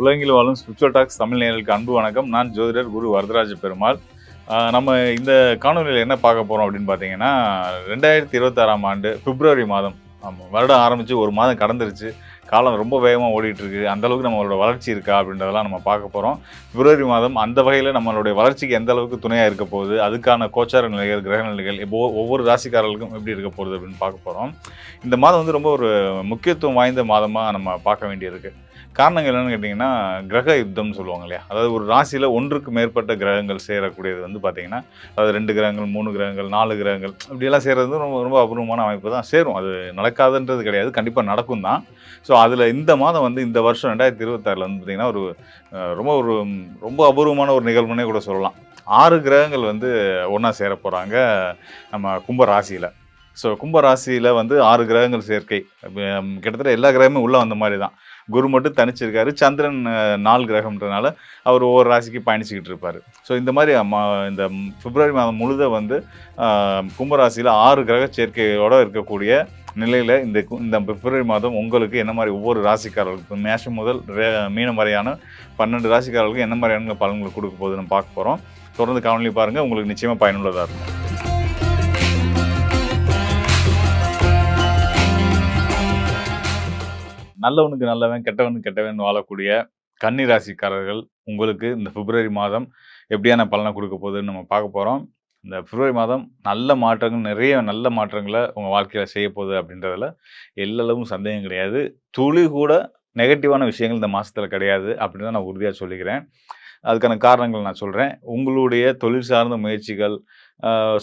உலகில் வாழும் spiritual tax Tamil நேயர்களுக்கு அன்பு வணக்கம். நான் ஜோதிடர் குரு வரதராஜ பெருமாள். நம்ம இந்த காணொலியில் என்ன பார்க்க போகிறோம் அப்படின்னு பார்த்தீங்கன்னா ரெண்டாயிரத்தி இருபத்தாறாம் ஆண்டு பிப்ரவரி மாதம். ஆமாம் வருடம் ஆரம்பித்து ஒரு மாதம் கடந்துருச்சு. காலம் ரொம்ப வேகமாக ஓடிட்டுருக்கு. அந்தளவுக்கு அந்த அளவுக்கு நம்மளோட வளர்ச்சி இருக்கா அப்படின்றதெல்லாம் நம்ம பார்க்க போகிறோம் பிப்ரவரி மாதம் அந்த வகையில் நம்மளுடைய வளர்ச்சிக்கு எந்த அளவுக்கு துணையாக இருக்க போகுது அதுக்கான கோச்சார நிலைகள் கிரக நிலைகள் இப்போ ஒவ்வொரு ராசிக்காரர்களுக்கும் எப்படி இருக்க போகுது அப்படின்னு பார்க்க போகிறோம் இந்த மாதம் வந்து ரொம்ப ஒரு முக்கியத்துவம் வாய்ந்த மாதமாக நம்ம பார்க்க வேண்டியிருக்கு. காரணங்கள் என்னென்னு கேட்டிங்கன்னா கிரக யுத்தம்னு சொல்லுவாங்க இல்லையா? அதாவது ஒரு ராசியில் ஒன்றுக்கு மேற்பட்ட கிரகங்கள் சேரக்கூடியது வந்து பார்த்திங்கன்னா அதாவது ரெண்டு கிரகங்கள் மூணு கிரகங்கள் நாலு கிரகங்கள் இப்படியெல்லாம் சேர்றது வந்து ரொம்ப ரொம்ப அபூர்வமான அமைப்பு தான். சேரும். அது நடக்காதுன்றது கிடையாது. கண்டிப்பாக நடக்கும் தான். ஸோ அதில் இந்த மாதம் வந்து இந்த வருஷம் ரெண்டாயிரத்தி இருபத்தாறில் வந்து பார்த்திங்கன்னா ஒரு ரொம்ப ஒரு ரொம்ப அபூர்வமான ஒரு நிகழ்வுனே கூட சொல்லலாம். ஆறு கிரகங்கள் வந்து ஒன்றா சேர போகிறாங்க நம்ம கும்ப ராசியில். ஸோ கும்ப ராசியில் வந்து ஆறு கிரகங்கள் சேர்க்கை. கிட்டத்தட்ட எல்லா கிரகமும் உள்ளே வந்த மாதிரி தான். குரு மட்டும் தனிச்சிருக்காரு. சந்திரன் நாலு கிரகம்ன்றனால அவர் ஒவ்வொரு ராசிக்கு பயணிச்சுக்கிட்டு இருப்பார். ஸோ இந்த மாதிரி இந்த பிப்ரவரி மாதம் முழுத வந்து கும்பராசியில் ஆறு கிரக சேர்க்கையோடு இருக்கக்கூடிய நிலையில் இந்த இந்த பிப்ரவரி மாதம் உங்களுக்கு என்ன மாதிரி ஒவ்வொரு ராசிக்காரர்களுக்கும் மேஷம் முதல் மீன மீனம் வரையான பன்னெண்டு ராசிக்காரர்களுக்கு என்ன மாதிரியான பலன்களை கொடுக்க போகுதுன்னு பார்க்க போகிறோம் தொடர்ந்து காணொலி பாருங்கள் உங்களுக்கு நிச்சயமாக பயனுள்ளதாக இருக்கும். நல்லவனுக்கு நல்லவன் கெட்டவனுக்கு கெட்டவன் வாழக்கூடிய கன்னி ராசிக்காரர்கள் உங்களுக்கு இந்த பிப்ரவரி மாதம் எப்படியான பலனை கொடுக்க போகுதுன்னு நம்ம பார்க்க போகிறோம் இந்த பிப்ரவரி மாதம் நல்ல மாற்றங்கள் நிறைய நல்ல மாற்றங்களை உங்கள் வாழ்க்கையில் செய்ய போகுது அப்படின்றதுல எல்லளவும் சந்தேகம் கிடையாது. துளி கூட நெகட்டிவான விஷயங்கள் இந்த மாதத்தில் கிடையாது அப்படின்னு தான் நான் உறுதியாக சொல்லிக்கிறேன். அதுக்கான காரணங்கள் நான் சொல்கிறேன் உங்களுடைய தொழில் சார்ந்த முயற்சிகள்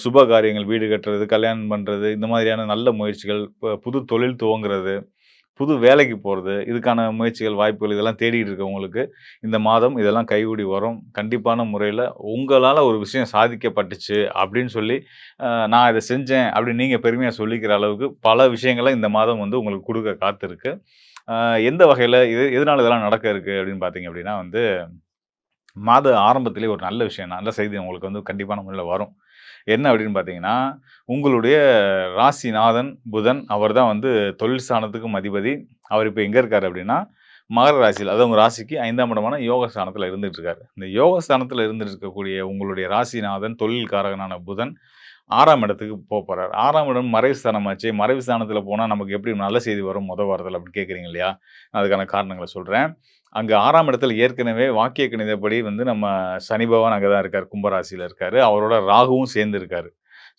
சுப காரியங்கள் வீடு கட்டுறது கல்யாணம் பண்ணுறது இந்த மாதிரியான நல்ல முயற்சிகள் இப்போ புது தொழில் துவங்குறது புது வேலைக்கு போகிறது இதுக்கான முயற்சிகள் வாய்ப்புகள் இதெல்லாம் தேடிட்டு இருக்கவங்களுக்கு இந்த மாதம் இதெல்லாம் கைகூடி வரும். கண்டிப்பான முறையில் உங்களால் ஒரு விஷயம் சாதிக்கப்பட்டுச்சு அப்படின்னு சொல்லி நான் இதை செஞ்சேன் அப்படின்னு நீங்கள் பெருமையாக சொல்லிக்கிற அளவுக்கு பல விஷயங்களை இந்த மாதம் வந்து உங்களுக்கு கொடுக்க காத்திருக்கு. எந்த வகையில் இது எதனால் இதெல்லாம் நடக்க இருக்குது அப்படின்னு பார்த்தீங்க அப்படின்னா வந்து மாத ஆரம்பத்திலே ஒரு நல்ல விஷயம் நல்ல செய்தி உங்களுக்கு வந்து கண்டிப்பான முறையில் வரும். என்ன அப்படின்னு பார்த்தீங்கன்னா உங்களுடைய ராசிநாதன் புதன் அவர் தான் வந்து தொழில் ஸ்தானத்துக்கும் அதிபதி. அவர் இப்போ எங்கே இருக்கார் அப்படின்னா மகர ராசியில் அதாவது உங்கள் ராசிக்கு ஐந்தாம் இடமான யோக ஸ்தானத்தில் இருந்துட்டு இருக்காரு. இந்த யோக ஸ்தானத்தில் இருந்துட்டு இருக்கக்கூடிய உங்களுடைய ராசிநாதன் தொழில்காரகனான புதன் ஆறாம் இடத்துக்கு போக போகிறார் ஆறாம் இடம் மறைவு ஸ்தானமாச்சு. மறைவு ஸ்தானத்தில் போனால் நமக்கு எப்படி நல்ல செய்தி வரும் முத வாரத்தில் அப்படின்னு கேட்குறீங்க இல்லையா? அதுக்கான காரணங்களை சொல்கிறேன் அங்கே ஆறாம் இடத்துல ஏற்கனவே வாக்கிய கணிதப்படி வந்து நம்ம சனி பகவான் அங்கே தான் இருக்கார் கும்பராசியில் இருக்கார். அவரோட ராகுவும் சேர்ந்து இருக்காரு.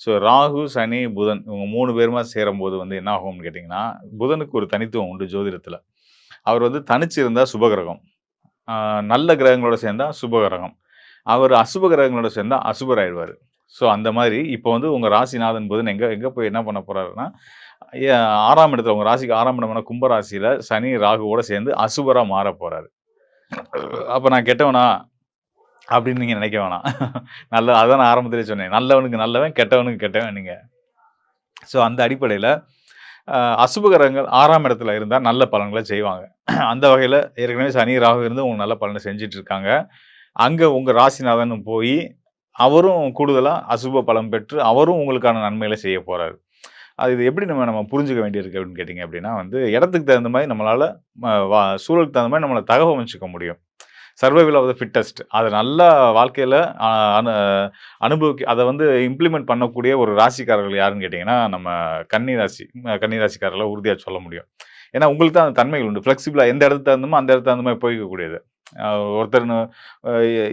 ஸோ ராகு சனி புதன் இவங்க மூணு பேருமா சேரும்போது வந்து என்ன ஆகும்னு கேட்டிங்கன்னா புதனுக்கு ஒரு தனித்துவம் உண்டு ஜோதிடத்தில். அவர் வந்து தனிச்சு இருந்தால் சுபகிரகம் நல்ல கிரகங்களோட சேர்ந்தால் சுபகிரகம். அவர் அசுப கிரகங்களோட சேர்ந்தால் அசுபர் ஆயிடுவார். ஸோ அந்த மாதிரி இப்போ வந்து உங்கள் ராசிநாதன் புதன் எங்கே எங்கே போய் என்ன பண்ண போகிறாருன்னா ஆறாம் இடத்துல உங்கள் ராசிக்கு ஆறாம் இடமான கும்பராசியில் சனி ராகுவோட சேர்ந்து அசுபராக மாற போகிறாரு அப்போ நான் கெட்டவனா? அப்படின்னு நீங்கள் நினைக்க வேணாம். நல்ல அதான் நான் ஆரம்பத்திலே சொன்னேன். நல்லவனுக்கு நல்லவன் கெட்டவனுக்கு கெட்டவன் நீங்கள் ஸோ அந்த அடிப்படையில் அசுபகரங்கள் ஆறாம் இடத்துல இருந்தால் நல்ல பலன்களை செய்வாங்க. அந்த வகையில் ஏற்கனவே சனி ராகு இருந்து உங்களுக்கு நல்ல பலனை செஞ்சுட்டு இருக்காங்க அங்கே உங்கள் ராசிநாதன் போய் அவரும் கூடுதலாக அசுப பலம் பெற்று அவரும் உங்களுக்கான நன்மைகளை செய்ய போகிறாரு அது இது எப்படி நம்ம நம்ம புரிஞ்சுக்க வேண்டியிருக்கு அப்படின்னு கேட்டிங்க அப்படின்னா வந்து இடத்துக்கு தகுந்த மாதிரி நம்மளால் சூழலுக்கு தகுந்த மாதிரி நம்மளை அமைச்சிக்க முடியும். சர்வைவல் ஆஃப் த ஃபிட்டஸ்ட் அதை நல்லா வாழ்க்கையில் அனு அனுபவிக்க அதை வந்து இம்ப்ளிமெண்ட் பண்ணக்கூடிய ஒரு ராசிக்காரர்கள் யாருன்னு கேட்டிங்கன்னா நம்ம கன்னி ராசி கன்னி ராசிக்காரர்களை உறுதியாக சொல்ல முடியும். ஏன்னா உங்களுக்கு தான் அந்த தன்மைகள் உண்டு. ஃப்ளெக்சிபிளாக எந்த இடத்துக்கு தகுந்தமோ அந்த இடத்துக்கு தகுந்த மாதிரி போய்க்கக்கூடியது. அஹ் ஒருத்தர்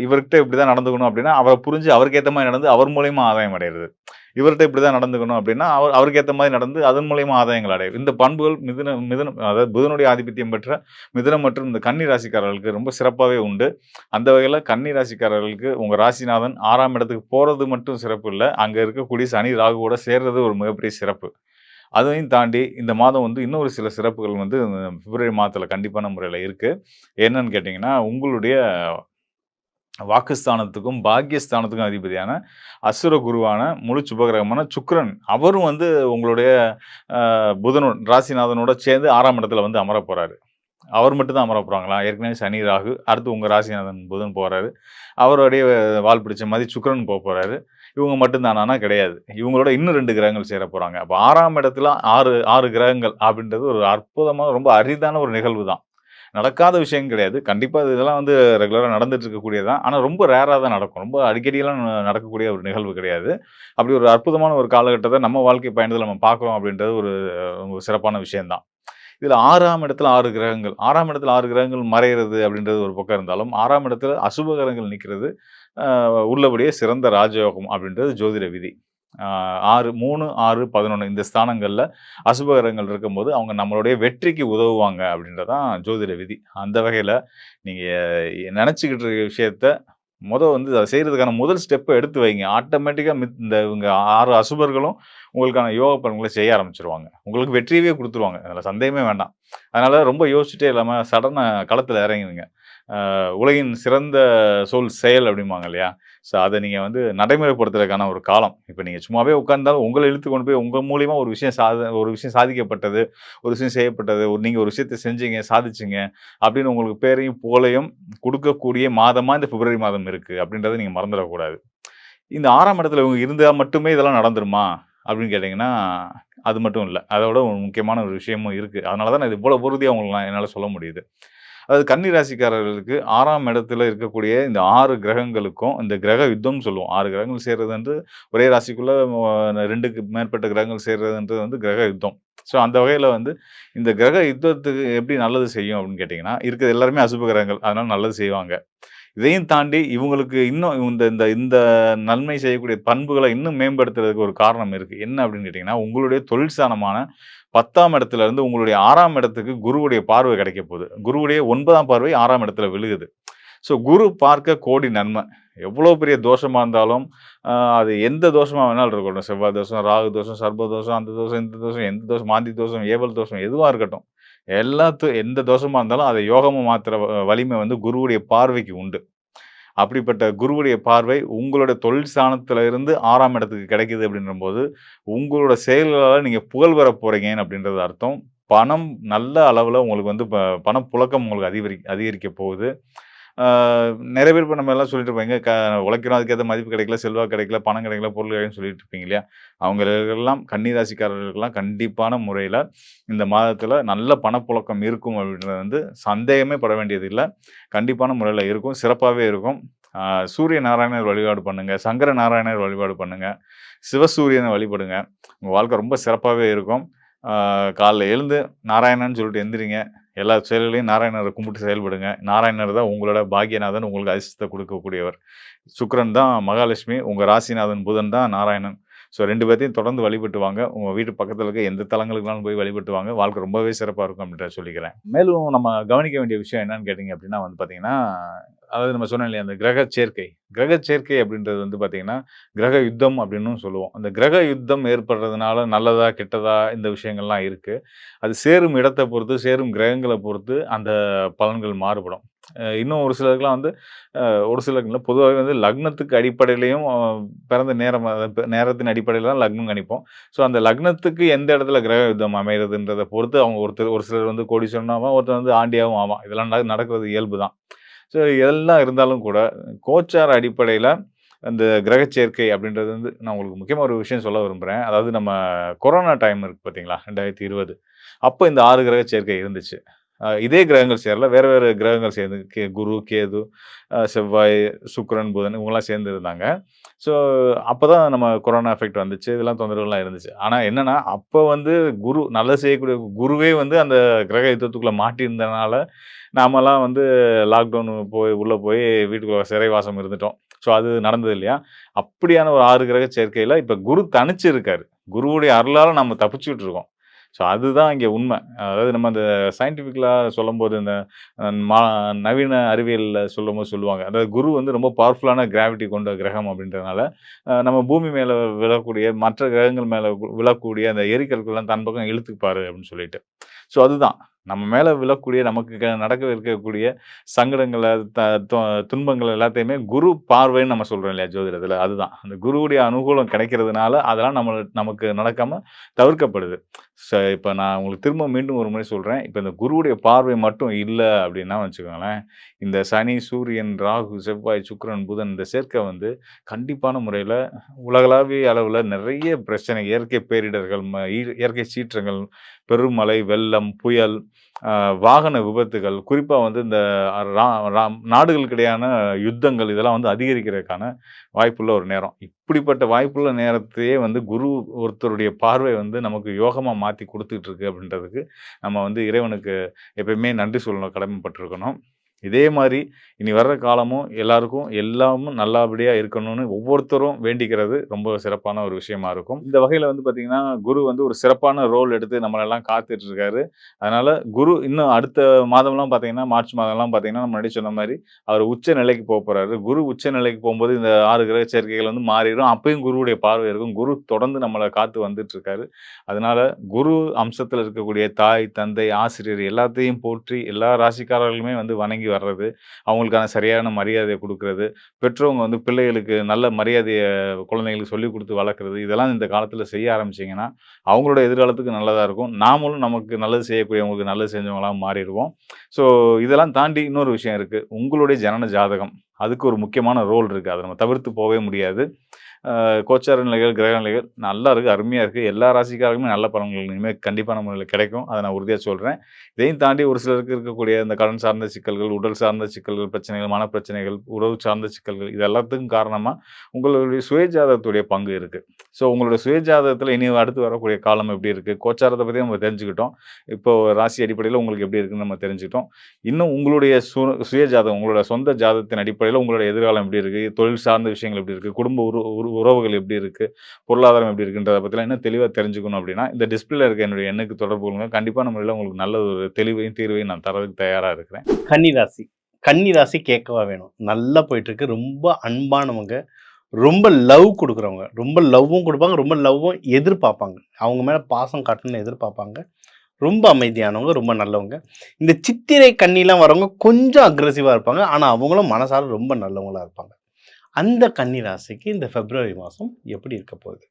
இவர்கிட்ட இப்படி தான் நடந்துக்கணும் அப்படின்னா அவரை புரிஞ்சு அவருக்கு ஏற்ற மாதிரி நடந்து அவர் மூலயமா ஆதாயம் அடையிறது. இவர்கிட்ட இப்படி தான் நடந்துக்கணும் அப்படின்னா அவர் அவருக்கு ஏற்ற மாதிரி நடந்து அதன் மூலயமா ஆதாயங்கள் அடையும். இந்த பண்புகள் மிதுன மிதுனம் அதாவது புதனுடைய ஆதிபத்தியம் பெற்ற மிதுனம் மற்றும் இந்த கன்னி ராசிக்காரர்களுக்கு ரொம்ப சிறப்பாகவே உண்டு. அந்த வகையில் கன்னி ராசிக்காரர்களுக்கு உங்கள் ராசிநாதன் ஆறாம் இடத்துக்கு போகிறது மட்டும் சிறப்பு இல்லை. அங்கே இருக்கக்கூடிய சனி ராகுவோட சேர்றது ஒரு மிகப்பெரிய சிறப்பு. அதையும் தாண்டி இந்த மாதம் வந்து இன்னொரு சில சிறப்புகள் வந்து பிப்ரவரி மாதத்தில் கண்டிப்பான முறையில் இருக்குது என்னன்னு கேட்டிங்கன்னா உங்களுடைய வாக்குஸ்தானத்துக்கும் பாக்கியஸ்தானத்துக்கும் அதிபதியான அசுர குருவான முழு சுபகிரகமான சுக்ரன் அவரும் வந்து உங்களுடைய அஹ், புதனோட ராசிநாதனோட சேர்ந்து ஆறாம் இடத்துல வந்து அமர போகிறாரு அவர் மட்டும் தான் அமர போகிறாங்களா ஏற்கனவே சனி ராகு அடுத்து உங்கள் ராசிநாதன் புதன் போகிறாரு அவருடைய வால் பிடிச்ச மாதிரி சுக்கிரன் போக போகிறாரு இவங்க மட்டும்தானா கிடையாது. இவங்களோட இன்னும் ரெண்டு கிரகங்கள் சேர போகிறாங்க அப்போ ஆறாம் இடத்துல ஆறு ஆறு கிரகங்கள் அப்படின்றது ஒரு அற்புதமான ரொம்ப அரிதான ஒரு நிகழ்வு தான். நடக்காத விஷயம் கிடையாது. கண்டிப்பாக இதெல்லாம் வந்து ரெகுலராக நடந்துட்டு இருக்கக்கூடியது தான். ரொம்ப ரேராக தான் நடக்கும். ரொம்ப அடிக்கடியெல்லாம் நடக்கக்கூடிய ஒரு நிகழ்வு கிடையாது. அப்படி ஒரு அற்புதமான ஒரு காலகட்டத்தை நம்ம வாழ்க்கை பயணத்தில் நம்ம பார்க்குறோம் அப்படின்றது ஒரு சிறப்பான விஷயம்தான் இதில் ஆறாம் இடத்துல ஆறு கிரகங்கள். ஆறாம் இடத்துல ஆறு கிரகங்கள் மறையிறது அப்படின்றது ஒரு பக்கம் இருந்தாலும், ஆறாம் இடத்துல அசுப கிரகங்கள் நிற்கிறது உள்ளபடியே சிறந்த ராஜயோகம் அப்படின்றது ஜோதிட விதி. ஆறு மூணு ஆறு பதினொன்று இந்த ஸ்தானங்களில் அசுபகரங்கள் இருக்கும்போது, அவங்க நம்மளுடைய வெற்றிக்கு உதவுவாங்க அப்படின்றது தான் ஜோதிட விதி. அந்த வகையில் நீங்கள் நினச்சிக்கிட்டு இருக்க விஷயத்த முதல் வந்து அதை செய்கிறதுக்கான முதல் ஸ்டெப்பை எடுத்து வைங்க. ஆட்டோமேட்டிக்காக மித் இந்த இவங்க ஆறு அசுபர்களும் உங்களுக்கான யோக பலன்களை செய்ய ஆரம்பிச்சிருவாங்க உங்களுக்கு வெற்றியவே கொடுத்துருவாங்க அதில் சந்தேகமே வேண்டாம். அதனால் ரொம்ப யோசிச்சுட்டே இல்லாமல் சடனாக களத்தில் இறங்கிடுங்க உலகின் சிறந்த சொல் செயல் அப்படிம்பாங்க இல்லையா? ஸோ அதை நீங்கள் வந்து நடைமுறைப்படுத்துறதுக்கான ஒரு காலம். இப்போ நீங்கள் சும்மாவே உட்காந்தாலும் உங்களை இழுத்து கொண்டு போய் உங்கள் மூலியமாக ஒரு விஷயம் சாத ஒரு விஷயம் சாதிக்கப்பட்டது, ஒரு விஷயம் செய்யப்பட்டது, ஒரு நீங்கள் ஒரு விஷயத்த செஞ்சீங்க, சாதிச்சீங்க அப்படின்னு உங்களுக்கு பேரையும், புகழையும் கொடுக்கக்கூடிய மாதமாக இந்த பிப்ரவரி மாதம் இருக்குது அப்படின்றத நீங்கள் மறந்துடக்கூடாது இந்த ஆறாம் இடத்துல இவங்க இருந்தால் மட்டுமே இதெல்லாம் நடந்துருமா? அப்படின்னு கேட்டிங்கன்னா அது மட்டும் இல்லை அதோட ஒரு முக்கியமான ஒரு விஷயமும் இருக்குது அதனால தான் நான் இது இவ்வளவு பொறுதியாக உங்களுக்கு நான் என்னால் சொல்ல முடியுது. அதாவது கன்னி ராசிக்காரர்களுக்கு ஆறாம் இடத்துல இருக்கக்கூடிய இந்த ஆறு கிரகங்களுக்கும் இந்த கிரக யுத்தம்னு சொல்லுவோம். ஆறு கிரகங்கள் சேர்றதுன்றது ஒரே ராசிக்குள்ள ரெண்டுக்கு மேற்பட்ட கிரகங்கள் சேர்றதுன்றது வந்து கிரக யுத்தம். ஸோ அந்த வகையில் வந்து இந்த கிரக யுத்தத்துக்கு எப்படி நல்லது செய்யும் அப்படின்னு கேட்டிங்கன்னா இருக்கிறது எல்லாருமே அசுப கிரகங்கள். அதனால நல்லது செய்வாங்க. இதையும் தாண்டி இவங்களுக்கு இன்னும் இந்த இந்த இந்த நன்மை செய்யக்கூடிய பண்புகளை இன்னும் மேம்படுத்துறதுக்கு ஒரு காரணம் இருக்குது என்ன அப்படின்னு கேட்டிங்கன்னா உங்களுடைய தொழில் 10ஆம் இடத்துல இருந்து உங்களுடைய ஆறாம் இடத்துக்கு குருவுடைய பார்வை கிடைக்க போகுது. குருவுடைய ஒன்பதாம் பார்வை ஆறாம் இடத்துல விழுகுது. ஸோ குரு பார்க்க கோடி நன்மை. எவ்வளோ பெரிய தோஷமாக இருந்தாலும், அது எந்த தோஷமாக வேணாலும் இருக்கட்டும். செவ்வாய் தோஷம், ராகு தோஷம், சர்ப்ப தோஷம், அந்த தோஷம், இந்த தோஷம், எந்த தோஷம், மாந்தி தோஷம், ஏவல் தோஷம் எதுவாக இருக்கட்டும். எல்லாத்து எந்த தோஷமாக இருந்தாலும் அதை யோகமாக மாத்துற வ வலிமை வந்து குருவுடைய பார்வைக்கு உண்டு. அப்படிப்பட்ட குருவுடைய பார்வை உங்களுடைய தொழில் ஸ்தானத்தில் இருந்து ஆறாம் இடத்துக்கு கிடைக்குது அப்படின்றபோது, உங்களோட செயல்களால் நீங்கள் புகழ் பெற போகிறீங்க அப்படின்றது அர்த்தம். பணம் நல்ல அளவில் உங்களுக்கு வந்து ப பணப்புழக்கம் உங்களுக்கு அதிகரி அதிகரிக்க போகுது. நிறைய பேர் இப்போ நம்ம எல்லாம் சொல்லிட்டு இருப்பாங்க, க உழைக்கிறோம் அதுக்கேற்ற மதிப்பு கிடைக்கல, செல்வாக்கு கிடைக்கல, பணம் கிடைக்கல, பொருள் கிடைக்கலன்னு சொல்லிட்டு இருப்பீங்க இல்லையா? அவங்களுக்கெல்லாம் கன்னிராசிக்காரர்களுக்கெல்லாம் கண்டிப்பான முறையில் இந்த மாதத்தில் நல்ல பணப்புழக்கம் இருக்கும் அப்படின்றது வந்து சந்தேகமே பட வேண்டியது இல்லை கண்டிப்பான முறையில் இருக்கும். சிறப்பாகவே இருக்கும். சூரிய நாராயணர் வழிபாடு பண்ணுங்கள் சங்கர நாராயணர் வழிபாடு பண்ணுங்கள் சிவசூரியனை வழிபடுங்க. உங்கள் வாழ்க்கை ரொம்ப சிறப்பாகவே இருக்கும். காலைல எழுந்து நாராயணன்னு சொல்லிட்டு எந்திரிங்க. எல்லா செயல்களையும் நாராயணரை கும்பிட்டு செயல்படுங்க. நாராயணர் தான் உங்களோட பாக்கியநாதன், உங்களுக்கு அதிர்ஷ்டத்தை கொடுக்கக்கூடியவர் சுக்ரன் தான் மகாலட்சுமி, உங்கள் ராசிநாதன் புதன் தான் நாராயணன். ஸோ ரெண்டு பேர்த்தையும் தொடர்ந்து வழிபட்டு வாங்க. வீட்டு பக்கத்தில் இருக்க எந்த தலங்களுக்குனாலும் போய் வழிபட்டு வாங்க. வாழ்க்கை ரொம்பவே சிறப்பாக இருக்கும் அப்படின்றத சொல்லிக்கிறேன். மேலும் நம்ம கவனிக்க வேண்டிய விஷயம் என்னன்னு கேட்டிங்க அப்படின்னா வந்து பார்த்தீங்கன்னா, அதாவது நம்ம சொன்னோம் இல்லையா, அந்த கிரக சேர்க்கை. கிரக சேர்க்கை அப்படின்றது வந்து பார்த்தீங்கன்னா, கிரக யுத்தம் அப்படின்னும் சொல்லுவோம். அந்த கிரக யுத்தம் ஏற்படுறதுனால நல்லதா, கெட்டதா இந்த விஷயங்கள்லாம் இருக்குது அது சேரும் இடத்தை பொறுத்து, சேரும் கிரகங்களை பொறுத்து அந்த பலன்கள் மாறுபடும். இன்னும் ஒரு சிலருக்குலாம் வந்து ஒரு சிலருக்கு பொதுவாகவே வந்து லக்னத்துக்கு அடிப்படையிலையும் பிறந்த நேரம் நேரத்தின் அடிப்படையில் தான் லக்னம் கணிப்போம். ஸோ அந்த லக்னத்துக்கு எந்த இடத்துல கிரக யுத்தம் அமைகிறதுன்றதை பொறுத்து அவங்க ஒருத்தர் ஒரு சிலர் வந்து கோடீஸ்வரனும் ஆவான், ஒருத்தர் வந்து ஆண்டியாவும் ஆமாம் இதெல்லாம் நடக்கிறது இயல்பு தான். ஸோ இதெல்லாம் இருந்தாலும் கூட, கோச்சார அடிப்படையில் அந்த கிரக சேர்க்கை அப்படின்றது வந்து நான் உங்களுக்கு முக்கியமாக ஒரு விஷயம் சொல்ல விரும்புகிறேன் அதாவது நம்ம கொரோனா டைம் இருக்குது பார்த்தீங்களா? ரெண்டாயிரத்தி இருபது அப்போ இந்த ஆறு கிரக சேர்க்கை இருந்துச்சு. இதே கிரகங்கள் சேரல. வேறு வேறு கிரகங்கள் சேர்ந்து கே குரு, கேது, செவ்வாய், சுக்கரன் புதன் இவங்கெல்லாம் சேர்ந்து இருந்தாங்க. ஸோ அப்பதான் நம்ம கொரோனா எஃபெக்ட் வந்துச்சு. இதெல்லாம் தொந்தரவுலாம் இருந்துச்சு. ஆனால் என்னென்னா அப்போ வந்து குரு நல்லது செய்யக்கூடிய குருவே வந்து அந்த கிரக யுத்தத்துக்குள்ளே மாட்டியிருந்தனால, நாமெல்லாம் வந்து லாக்டவுன் போய் உள்ளே போய் வீட்டுக்குள்ள சிறைவாசம் இருந்துட்டோம். ஸோ அது நடந்தது இல்லையா? அப்படியான ஒரு ஆறு கிரக சேர்க்கையில் இப்போ குரு தனிச்சு இருக்காரு. குருவுடைய அருளால நம்ம தப்பிச்சுக்கிட்டு இருக்கோம். ஸோ அதுதான் இங்கே உண்மை. அதாவது நம்ம அந்த சயின்டிஃபிக்கலாக சொல்லும்போது இந்த மா நவீன அறிவியலில் சொல்லும்போது சொல்லுவாங்க. அதாவது குரு வந்து ரொம்ப பவர்ஃபுல்லான கிராவிட்டி கொண்ட கிரகம் அப்படின்றதுனால, நம்ம பூமி மேலே விழக்கூடிய மற்ற கிரகங்கள் மேலே விழக்கூடிய அந்த எரிக்கல்கள்லாம் தன் பக்கம் இழுத்துப்பாரு அப்படின்னு சொல்லிட்டு. ஸோ அதுதான். நம்ம மேலே விழக்கூடிய நமக்கு க நடக்க இருக்கக்கூடிய சங்கடங்களை த துன்பங்கள் எல்லாத்தையுமே குரு பார்வைன்னு நம்ம சொல்கிறோம் இல்லையா ஜோதிடத்தில் அதுதான். அந்த குருவுடைய அனுகூலம் கிடைக்கிறதுனால, அதெல்லாம் நம்ம நமக்கு நடக்காமல் தவிர்க்கப்படுது. ச இப்போ நான் உங்களுக்கு திரும்ப மீண்டும் ஒரு முறை சொல்கிறேன் இப்போ இந்த குருவுடைய பார்வை மட்டும் இல்லை அப்படின்னா வச்சுக்கோங்களேன், இந்த சனி, சூரியன், ராகு, செவ்வாய், சுக்ரன் புதன் இந்த சேர்க்கை வந்து கண்டிப்பான முறையில் உலகளாவிய அளவில் நிறைய பிரச்சனை, இயற்கை பேரிடர்கள், ம இயற்கை சீற்றங்கள், பெருமழை, வெள்ளம், புயல் வாகன விபத்துகள் குறிப்பாக வந்து இந்த ரா- நாடுகளுக்கிடையான யுத்தங்கள் இதெல்லாம் வந்து அதிகரிக்கிறதுக்கான வாய்ப்புள்ள ஒரு நேரம். இப்படிப்பட்ட வாய்ப்புள்ள நேரத்தையே வந்து குரு ஒருத்தருடைய பார்வை வந்து நமக்கு யோகமாக மாற்றி கொடுத்துட்ருக்கு அப்படின்றதுக்கு நம்ம வந்து இறைவனுக்கு எப்பயுமே நன்றி சொல்லணும் கடமைப்பட்டிருக்கணும். இதே மாதிரி இனி வர்ற காலமும் எல்லாருக்கும் எல்லாமும் நல்லபடியாக இருக்கணும்னு ஒவ்வொருத்தரும் வேண்டிக்கிறது ரொம்ப சிறப்பான ஒரு விஷயமா இருக்கும். இந்த வகையில் வந்து பார்த்திங்கன்னா குரு வந்து ஒரு சிறப்பான ரோல் எடுத்து நம்மளெல்லாம் காத்துட்ருக்காரு. அதனால் குரு இன்னும் அடுத்த மாதம்லாம் பார்த்தீங்கன்னா மார்ச் மாதம்லாம் பார்த்தீங்கன்னா நம்ம முன்னாடி சொன்ன மாதிரி அவர் உச்ச நிலைக்கு போக போகிறாரு குரு உச்ச நிலைக்கு போகும்போது இந்த ஆறு கிரக சேர்க்கைகள் வந்து மாறிடும். அப்பயும் குருவுடைய பார்வை இருக்கும். குரு தொடர்ந்து நம்மளை காத்து வந்துட்டு இருக்காரு அதனால குரு அம்சத்தில் இருக்கக்கூடிய தாய் தந்தை ஆசிரியர் எல்லாத்தையும் போற்றி எல்லா ராசிக்காரர்களுமே வந்து வணங்கி வர்றது அவங்களுக்கான சரியான மரியாதையை கொடுக்கறது பெற்றவங்க வந்து பிள்ளைகளுக்கு நல்ல மரியாதையை குழந்தைங்களுக்கு சொல்லி கொடுத்து வளர்க்குறது இதெல்லாம் இந்த காலத்தில் செய்ய ஆரம்பிச்சிங்கன்னா அவங்களோட எதிர்காலத்துக்கு நல்லதாக இருக்கும். நாமளும் நமக்கு நல்லது செய்யக்கூடியவங்களுக்கு நல்லது செஞ்சவங்களாம் மாறிடுவோம். ஸோ இதெல்லாம் தாண்டி இன்னொரு விஷயம் இருக்குது உங்களுடைய ஜனன ஜாதகம் அதுக்கு ஒரு முக்கியமான ரோல் இருக்குது அதை நம்ம தவிர்த்து போகவே முடியாது. கோச்சார நிலைகள் கிரக நிலைகள் நல்லா இருக்குது அருமையாக இருக்குது எல்லா ராசிக்காரருக்குமே நல்ல பலன்கள் இனிமேல் கண்டிப்பான முறையில் கிடைக்கும். அதை நான் உறுதியாக சொல்கிறேன் இதையும் தாண்டி ஒரு சிலருக்கு இருக்கக்கூடிய இந்த கடன் சார்ந்த சிக்கல்கள் உடல் சார்ந்த சிக்கல்கள் பிரச்சனைகள் மனப்பிரச்சனைகள் உறவு சார்ந்த சிக்கல்கள் இது எல்லாத்துக்கும் காரணமாக உங்களுடைய சுயஜாதகத்துடைய பங்கு இருக்குது ஸோ உங்களுடைய சுயஜாதகத்தில் இனி அடுத்து வரக்கூடிய காலம் எப்படி இருக்குது கோச்சாரத்தை பற்றி நம்ம தெரிஞ்சுக்கிட்டோம். இப்போ ராசி அடிப்படையில் உங்களுக்கு எப்படி இருக்குன்னு நம்ம தெரிஞ்சுக்கிட்டோம். இன்னும் உங்களுடைய சு சுயஜாதகம் உங்களோட சொந்த ஜாதகத்தின் அடிப்படையில் உங்களோட எதிர்காலம் எப்படி இருக்குது தொழில் சார்ந்த விஷயங்கள் எப்படி இருக்குது குடும்ப உரு உரு- உறவுகள் எப்படி இருக்குது பொருளாதாரம் எப்படி இருக்குன்றதை பற்றிலாம் இன்னும் தெளிவாக தெரிஞ்சுக்கணும் அப்படின்னா இந்த டிஸ்பிளேல இருக்க என்னுடைய எண்ணுக்கு தொடர்பு கொள்ளுங்க. கண்டிப்பாக நம்மளால உங்களுக்கு நல்ல ஒரு தெளிவையும் தீர்வையும் நான் தரதுக்கு தயாராக இருக்கிறேன். கன்னிராசி கன்னிராசி கேட்கவா வேணும். நல்லா போயிட்டுருக்கு ரொம்ப அன்பானவங்க. ரொம்ப லவ் கொடுக்குறவங்க. ரொம்ப லவ்வும் கொடுப்பாங்க. ரொம்ப லவ்வும் எதிர்பார்ப்பாங்க. அவங்க மேலே பாசம் காட்டணும்னு எதிர்பார்ப்பாங்க. ரொம்ப அமைதியானவங்க. ரொம்ப நல்லவங்க. இந்த சித்திரை கன்னிலாம் வரவங்க கொஞ்சம் அக்ரெசிவாக இருப்பாங்க. ஆனால் அவங்களும் மனசார ரொம்ப நல்லவங்களாக இருப்பாங்க. அந்த கன்னி ராசிக்கு இந்த பிப்ரவரி மாதம் எப்படி இருக்க போகுது?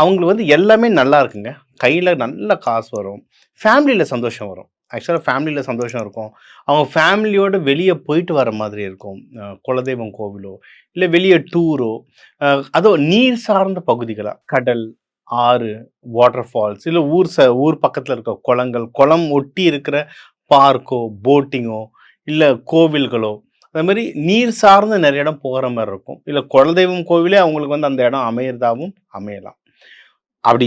அவங்களுக்கு வந்து எல்லாமே நல்லா இருக்குங்க. கையில் நல்ல காசு வரும். ஃபேமிலியில் சந்தோஷம் வரும். ஆக்சுவலாக ஃபேமிலியில் சந்தோஷம் இருக்கும். அவங்க ஃபேமிலியோடு வெளியே போயிட்டு வர மாதிரி இருக்கும். குலதெய்வம் கோவிலோ இல்லை வெளியே டூரோ அதோ நீர் சார்ந்த பகுதிகளாக கடல் ஆறு வாட்டர் ஃபால்ஸ் இல்லை ஊர் ச ஊர் பக்கத்தில் இருக்க குளங்கள் குளம் ஒட்டி இருக்கிற பார்க்கோ போட்டிங்கோ இல்லை கோவில்களோ அது மாதிரி நீர் சார்ந்த நிறைய இடம் போகிற மாதிரி இருக்கும். இல்லை குலதெய்வம் கோவிலே அவங்களுக்கு வந்து அந்த இடம் அமையறதாவும் அமையலாம். அப்படி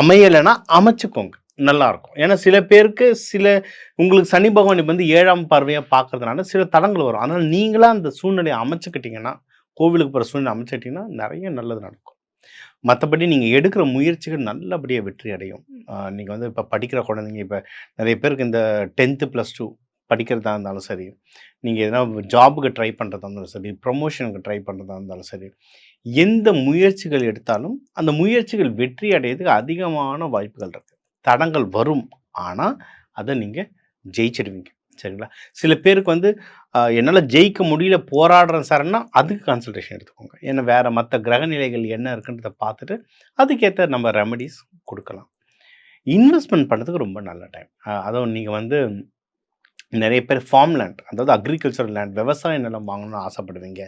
அமையலைன்னா அமைச்சுக்கோங்க. நல்லா இருக்கும். ஏன்னா சில பேருக்கு சில உங்களுக்கு சனி பகவான் இப்ப வந்து ஏழாம் பார்வையாக பார்க்கறதுனால சில தடங்கள் வரும். அதனால் நீங்களா அந்த சூழ்நிலையை அமைச்சுக்கிட்டீங்கன்னா கோவிலுக்கு போகிற சூழ்நிலை அமைச்சுக்கிட்டீங்கன்னா நிறைய நல்லது நடக்கும். மற்றபடி நீங்கள் எடுக்கிற முயற்சிகள் நல்லபடியாக வெற்றி அடையும். நீங்கள் வந்து இப்போ படிக்கிற குழந்தைங்க இப்போ நிறைய பேருக்கு இந்த டென்த்து ப்ளஸ் டூ படிக்கிறதா இருந்தாலும் சரி நீங்கள் எதனா ஜாபுக்கு ட்ரை பண்ணுறதா இருந்தாலும் சரி ப்ரொமோஷனுக்கு ட்ரை பண்ணுறதா இருந்தாலும் சரி எந்த முயற்சிகள் எடுத்தாலும் அந்த முயற்சிகள் வெற்றி அடையிறதுக்கு அதிகமான வாய்ப்புகள் இருக்குது தடங்கள் வரும். ஆனால் அதை நீங்கள் ஜெயிச்சிடுவீங்க. சரிங்களா? சில பேருக்கு வந்து என்னால் ஜெயிக்க முடியல போராடுறேன் சார்னா அதுக்கு கன்சல்டேஷன் எடுத்துக்கோங்க. ஏன்னா வேறு மற்ற கிரக நிலைகள் என்ன இருக்குன்றதை பார்த்துட்டு அதுக்கேற்ற நம்ம ரெமடிஸ் கொடுக்கலாம். இன்வெஸ்ட்மெண்ட் பண்ணுறதுக்கு ரொம்ப நல்ல டைம் அதுவும் நீங்கள் வந்து நிறைய பேர் ஃபார்ம் லேண்ட் அதாவது அக்ரிகல்ச்சர் லேண்ட் விவசாய நிலம் வாங்கணும்னு ஆசைப்படுவீங்க.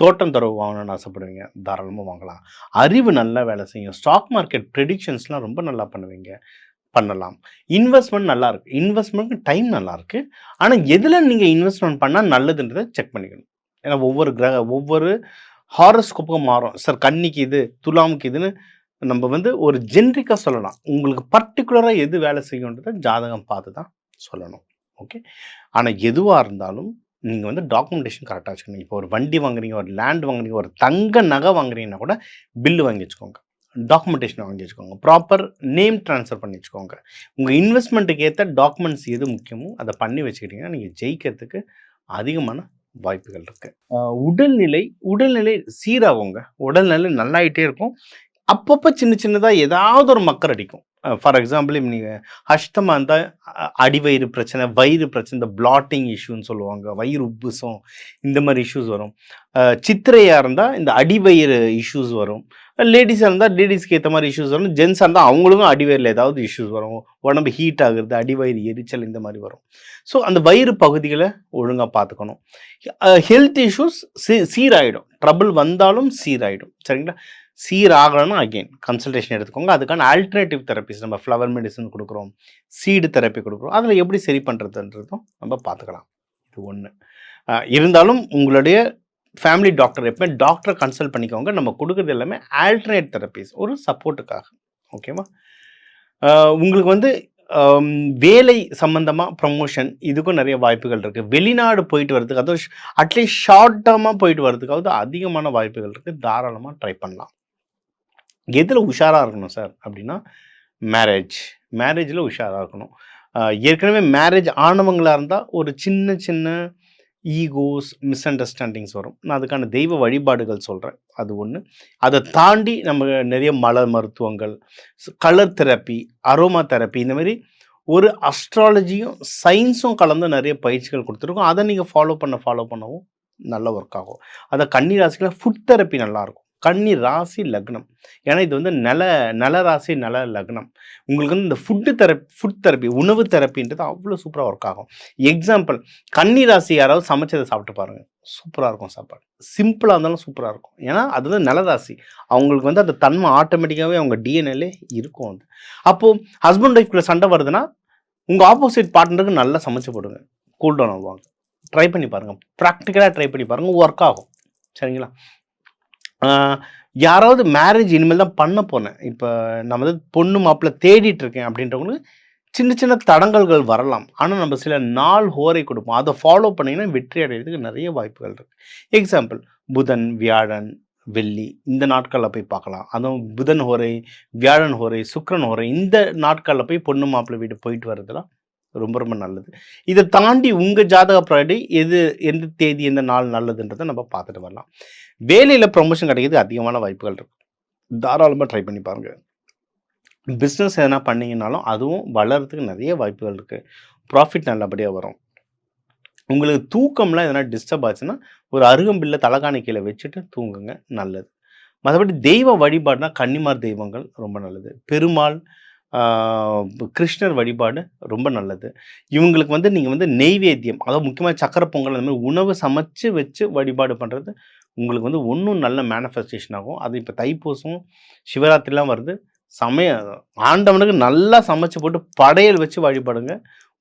தோட்டம் தரவு வாங்கணும்னு ஆசைப்படுவீங்க. தாராளமாக வாங்கலாம். அறிவு நல்லா வேலை செய்யும். ஸ்டாக் மார்க்கெட் ப்ரெடிக்ஷன்ஸ்லாம் ரொம்ப நல்லா பண்ணுவீங்க. பண்ணலாம். இன்வெஸ்ட்மெண்ட் நல்லா இருக்கு. இன்வெஸ்ட்மெண்ட்க்கு டைம் நல்லா இருக்கு. ஆனால் எதில் நீங்கள் இன்வெஸ்ட்மெண்ட் பண்ணால் நல்லதுன்றதை செக் பண்ணிக்கணும். ஏன்னா ஒவ்வொரு கிரக ஒவ்வொரு ஹாரோஸ்கோப்புக்கும் மாறும். சார் கன்னிக்கு இது துலாமுக்கு இதுன்னு நம்ம வந்து ஒரு ஜென்ரிக்காக சொல்லலாம். உங்களுக்கு பர்டிகுலராக எது வேலை செய்யுன்றதை ஜாதகம் பார்த்து தான் சொல்லணும். ஓகே ஆனால் எதுவாக இருந்தாலும் நீங்கள் வந்து டாக்குமெண்டேஷன் கரெக்டாக வச்சுக்கணும். இப்போ ஒரு வண்டி வாங்குறீங்க ஒரு லேண்ட் வாங்குறீங்க ஒரு தங்க நகை வாங்குறீங்கன்னா கூட பில்லு வாங்கி வச்சுக்கோங்க. டாக்குமெண்டேஷன் வாங்கி வச்சுக்கோங்க. ப்ராப்பர் நேம் ட்ரான்ஸ்ஃபர் பண்ணி வச்சுக்கோங்க. உங்கள் இன்வெஸ்ட்மெண்ட்டுக்கு ஏற்ற டாக்குமெண்ட்ஸ் எது முக்கியமோ அதை பண்ணி வச்சுக்கிட்டிங்கன்னா நீங்கள் ஜெயிக்கிறதுக்கு அதிகமான வாய்ப்புகள் இருக்குது உடல்நிலை உடல்நிலை சீராகுங்க. உடல்நிலை நல்லாயிட்டே இருக்கும். அப்பப்போ சின்ன சின்னதாக ஏதாவது ஒரு மக்கர் அடிக்கும். ஃபார் எக்ஸாம்பிள் நீங்கள் அஷ்டமாக இருந்தால் அடிவயிறு பிரச்சனை வயிறு பிரச்சனை இந்த பிளாட்டிங் இஷ்யூன்னு சொல்லுவாங்க வயிறு உப்புசம் இந்த மாதிரி இஷ்யூஸ் வரும். சித்திரையாக இருந்தால் இந்த அடிவயிறு இஷ்யூஸ் வரும். லேடிஸாக இருந்தால் லேடிஸ்க்கு ஏற்ற மாதிரி இஷ்யூஸ் வரும். ஜென்ஸாக இருந்தால் அவங்களுக்கும் அடிவயிறில் ஏதாவது இஷ்யூஸ் வரும். உடம்பு ஹீட் ஆகுறது அடிவயிறு எரிச்சல் இந்த மாதிரி வரும். ஸோ அந்த வயிறு பகுதிகளை ஒழுங்காக பார்த்துக்கணும். ஹெல்த் இஷ்யூஸ் சீ சீராயிடும். ட்ரபிள் வந்தாலும் சீராயிடும். சரிங்களா? சீராகணும்னா அகெயின் கன்சல்டேஷன் எடுத்துக்கோங்க. அதுக்கான ஆல்டர்னேட்டிவ் தெரப்பிஸ் நம்ம ஃப்ளவர் மெடிசன் கொடுக்குறோம் சீடு தெரப்பி கொடுக்குறோம். அதில் எப்படி சரி பண்ணுறதுன்றதும் நம்ம பார்த்துக்கலாம். இது ஒன்று இருந்தாலும் உங்களுடைய ஃபேமிலி டாக்டர் எப்பவுமே டாக்டரை கன்சல்ட் பண்ணிக்கோங்க. நம்ம கொடுக்குறது எல்லாமே ஆல்டர்னேட் தெரப்பிஸ் ஒரு சப்போர்ட்டுக்காக ஓகேவா உங்களுக்கு வந்து வேலை சம்மந்தமாக ப்ரமோஷன் இதுக்கும் நிறைய வாய்ப்புகள் இருக்குது வெளிநாடு போயிட்டு வர்றதுக்கு அதுவும் அட்லீஸ்ட் ஷார்ட் டேர்மாக போயிட்டு வர்றதுக்காவது அதிகமான வாய்ப்புகள் இருக்குது தாராளமாக ட்ரை பண்ணலாம். எதில் உஷாராக இருக்கணும் சார் அப்படின்னா மேரேஜ் மேரேஜில் உஷாராக இருக்கணும். ஏற்கனவே மேரேஜ் ஆனவங்களாக இருந்தால் ஒரு சின்ன சின்ன ஈகோஸ் மிஸ் அண்டர்ஸ்டாண்டிங்ஸ் வரும். நான் அதுக்கான தெய்வ வழிபாடுகள் சொல்கிறேன் அது ஒன்று அதை தாண்டி நம்ம நிறைய மலர் மருத்துவங்கள் கலர் தெரப்பி அரோமா தெரப்பி இந்த மாதிரி ஒரு அஸ்ட்ராலஜியும் சயின்ஸும் கலந்து நிறைய பயிற்சிகள் கொடுத்துருக்கோம். அதை நீங்கள் ஃபாலோ பண்ண ஃபாலோ பண்ணவும் நல்ல ஒர்க் ஆகும். அதை கன்னி ராசியில் ஃபுட் தெரப்பி நல்லாயிருக்கும் கன்னி ராசி லக்னம். ஏன்னா இது வந்து நல நல ராசி நல லக்னம். உங்களுக்கு வந்து இந்த ஃபுட்டு தெரப்பி ஃபுட் தெரப்பி உணவு தெரப்பின்றது அவ்வளோ சூப்பராக ஒர்க் ஆகும். எக்ஸாம்பிள் கன்னி ராசி யாராவது சமைச்சதை சாப்பிட்டு பாருங்க. சூப்பராக இருக்கும் சாப்பாடு. சிம்பிளாக இருந்தாலும் சூப்பராக இருக்கும். ஏன்னா அது வந்து நிலராசி அவங்களுக்கு வந்து அந்த தன்மை ஆட்டோமேட்டிக்காகவே அவங்க டிஎன்ஏலே இருக்கும் அது. அப்போது ஹஸ்பண்ட் ஒய்ஃப்குள்ள சண்டை வருதுன்னா உங்கள் ஆப்போசிட் பார்ட்னருக்கு நல்லா சமைச்சு போடுங்க. கூல் டவுன் ஆகுவாங்க ட்ரை பண்ணி பாருங்கள் ப்ராக்டிக்கலாக ட்ரை பண்ணி பாருங்கள் ஒர்க் ஆகும். சரிங்களா? யாராவது மேரேஜ் இனிமேல் தான் பண்ண போனேன் இப்போ நான் வந்து பொண்ணு மாப்பிள்ளை தேடிட்டு இருக்கேன் அப்படின்றவங்களுக்கு சின்ன சின்ன தடங்கல்கள் வரலாம். ஆனால் நம்ம சில நாள் ஹோரை கொடுப்போம். அதை ஃபாலோ பண்ணிங்கன்னா வெற்றி அடைகிறதுக்கு நிறைய வாய்ப்புகள் இருக்குது எக்ஸாம்பிள் புதன் வியாழன் வெள்ளி இந்த நாட்களில் போய் பார்க்கலாம். அதுவும் புதன் ஹோரை வியாழன் ஹோரை சுக்கிரன் ஹோரை இந்த நாட்களில் போய் பொண்ணு மாப்பிள்ளை வீடு போயிட்டு வர்றதுலாம் ரொம்ப ரொம்ப நல்லது. இதை தாண்டி உங்கள் ஜாதக ப்ராடி எது எந்த தேதி எந்த நாள் நல்லதுன்றதை நம்ம பார்த்துட்டு வரலாம். வேலையில் ப்ரொமோஷன் கிடைக்கிறது அதிகமான வாய்ப்புகள் இருக்கு. தாராளமாக ட்ரை பண்ணி பாருங்கள் பிஸ்னஸ் எதனா பண்ணிங்கனாலும் அதுவும் வளர்கிறதுக்கு நிறைய வாய்ப்புகள் இருக்குது ப்ராஃபிட் நல்லபடியாக வரும். உங்களுக்கு தூக்கம்லாம் எதனா டிஸ்டர்ப் ஆச்சுன்னா ஒரு அருகம்பில்ல தலகாணி கீழே வச்சுட்டு தூங்குங்க நல்லது. மற்றபடி தெய்வ வழிபாடுனா கன்னிமார் தெய்வங்கள் ரொம்ப நல்லது. பெருமாள் கிருஷ்ணர் வழிபாடு ரொம்ப நல்லது. இவங்களுக்கு வந்து நீங்கள் வந்து நெய்வேத்தியம் அதாவது முக்கியமாக சக்கரை பொங்கல் அந்த மாதிரி உணவு சமைச்சு வச்சு வழிபாடு பண்ணுறது உங்களுக்கு வந்து ஒன்றும் நல்ல மேனிஃபெஸ்டேஷன் ஆகும். அது இப்போ தைப்பூசம் சிவராத்திரிலாம் வருது. சமய ஆண்டவனுக்கு நல்லா சமைச்சு போட்டு படையல் வச்சு வழிபடுங்க.